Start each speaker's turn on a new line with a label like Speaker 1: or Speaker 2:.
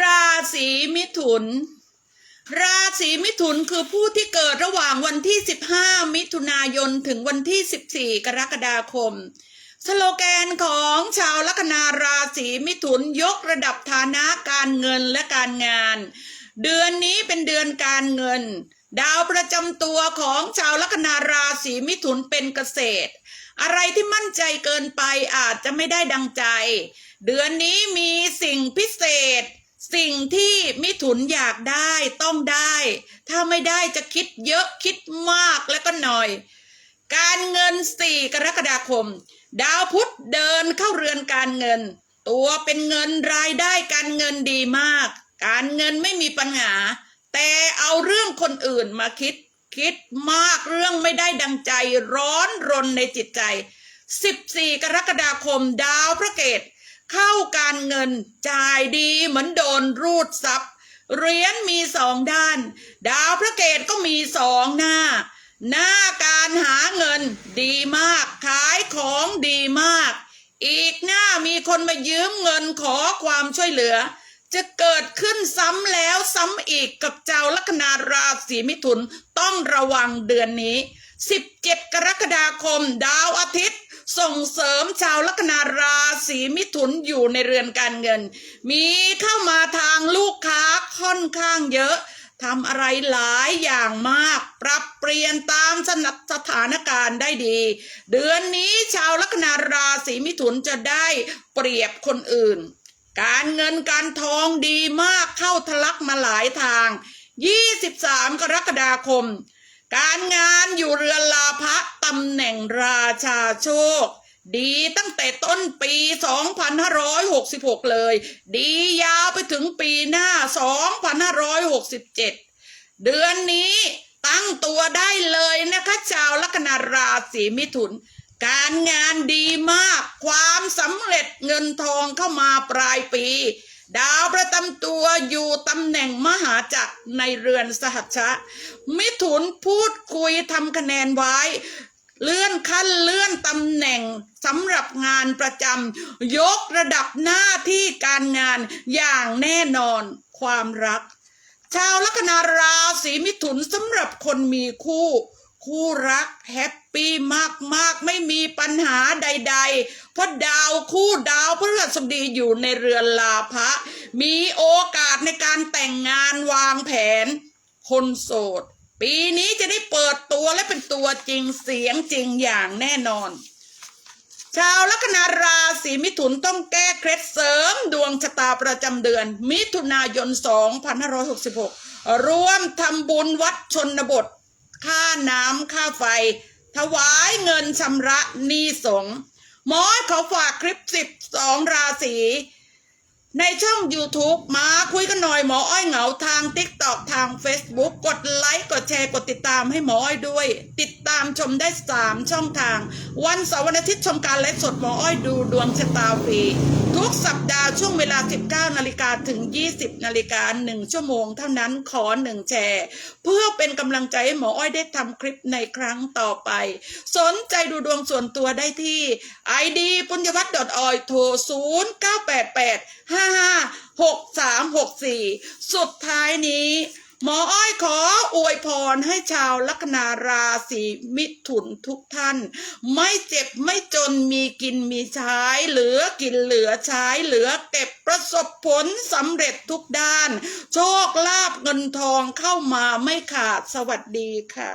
Speaker 1: ราศีมิถุน ราศีมิถุนคือผู้ที่เกิดระหว่างวันที่ 15 มิถุนายนถึงวันที่ 14 กรกฎาคม สโลแกนของชาวลัคนาราศีมิถุนยกระดับฐานะการเงินและการงาน เดือนนี้เป็นเดือนการเงิน ดาวประจำตัวของชาวลัคนาราศีมิถุนเป็นเกษตร อะไรที่มั่นใจเกินไปอาจจะไม่ได้ดังใจ เดือนนี้มีสิ่งพิเศษ สิ่งที่มิถุนอยากได้ต้องได้ ถ้าไม่ได้จะคิดเยอะคิดมากแล้วก็หน่อย การเงิน4กรกฎาคม ดาวพุธเดินเข้าเรือนการเงิน ตัวเป็นเงินรายได้การเงินดีมาก การเงินไม่มีปัญหา แต่เอาเรื่องคนอื่นมาคิด คิดมากเรื่องไม่ได้ดังใจร้อนรนในจิตใจ 14 กรกฎาคม ดาวพระเกต เข้าการเงินจ่ายดีเหมือนโดนรูดซับเหรียญมีสองด้าน ดาวพระเกตก็มีสองหน้า หน้าการหาเงินดีมาก ขายของดีมาก อีกหน้ามีคนมายืมเงินขอความช่วยเหลือ จะเกิดขึ้นซ้ำแล้วซ้ำอีกกับเจ้าลัคนาราศีมิถุนต้องระวังเดือนนี้ 17 กรกฎาคม ดาวอาทิตย์ ส่งเสริมชาวลัคนาราศีมิถุนอยู่ในเรือนการเงิน มีเข้ามาทางลูกค้าค่อนข้างเยอะทำอะไรหลายอย่างมาก ปรับเปลี่ยนตามสนับสถานการณ์ได้ดี เดือนนี้ชาวลัคนาราศีมิถุนจะได้เปรียบคนอื่น การเงินการทองดีมากเข้าทะลักมาหลายทาง 23 กรกฎาคม การงานอยู่เรือนลาภะตำแหน่งราชาโชค ดีตั้งแต่ต้นปี 2566 เลย ดียาวไปถึงปีหน้า 2567 เดือนนี้ตั้งตัวได้เลยนะคะชาวลัคนาราศีมิถุน การงานดีมาก ความสำเร็จเงินทองเข้ามาปลายปี ดาวประจำตัวอยู่ตำแหน่งมหาจักรในเรือนสหัชชะ มิถุนพูดคุยทำคะแนนไว้ เลื่อนขั้นเลื่อนตำแหน่งสำหรับงานประจำยกระดับหน้าที่การงานอย่างแน่นอนความรัก ชาวลัคนาราศีมิถุนสำหรับคนมีคู่ คู่รักแฮปปี้มากๆ ไม่มีปัญหาใดๆ เพราะดาวคู่ดาวพฤหัสบดีอยู่ในเรือนลาภะมีโอกาสในการแต่งงานวางแผน คนโสด ปีนี้จะได้เปิดตัวและเป็นตัวจริงเสียงจริงอย่างแน่นอน ชาวลัคนาราศีมิถุนต้องแก้เคล็ดเสริมดวงชะตาประจำเดือน มิถุนายน 2566 ร่วมทำบุญวัดชนบท ค่าน้ำค่าไฟ ถวายเงินชำระหนี้สงฆ์หมอเขาฝากคลิปสิบสองราศี ในช่อง YouTube มาคุยกันหน่อยหมออ้อยเหงาทาง TikTok ทาง Facebook กดไลค์กดแชร์กดติดตามให้หมออ้อยด้วย ติดตามชมได้ 3 ช่องทาง วันเสาร์วันอาทิตย์ชมการไลฟ์สดหมออ้อยดูดวงชะตาฟรีทุกสัปดาห์ช่วงเวลา 19 นาฬิกาถึง 20 นาฬิกา 1 ชั่วโมงเท่านั้นขอ 1 แชร์ เพื่อเป็นกำลังใจให้หมออ้อยได้ทำคลิปในครั้งต่อไป สนใจดูดวงส่วนตัวได้ที่ ID ปุญญวัฒน์ .org โทร 0988 556364สุดท้ายนี้ หมออ้อยขออวยพรให้ชาวลัคนาราศีมิถุนทุกท่าน ไม่เจ็บไม่จนมีกินมีใช้ เหลือกินเหลือใช้เหลือเก็บประสบผลสำเร็จทุกด้าน โชคลาภเงินทองเข้ามาไม่ขาดสวัสดีค่ะ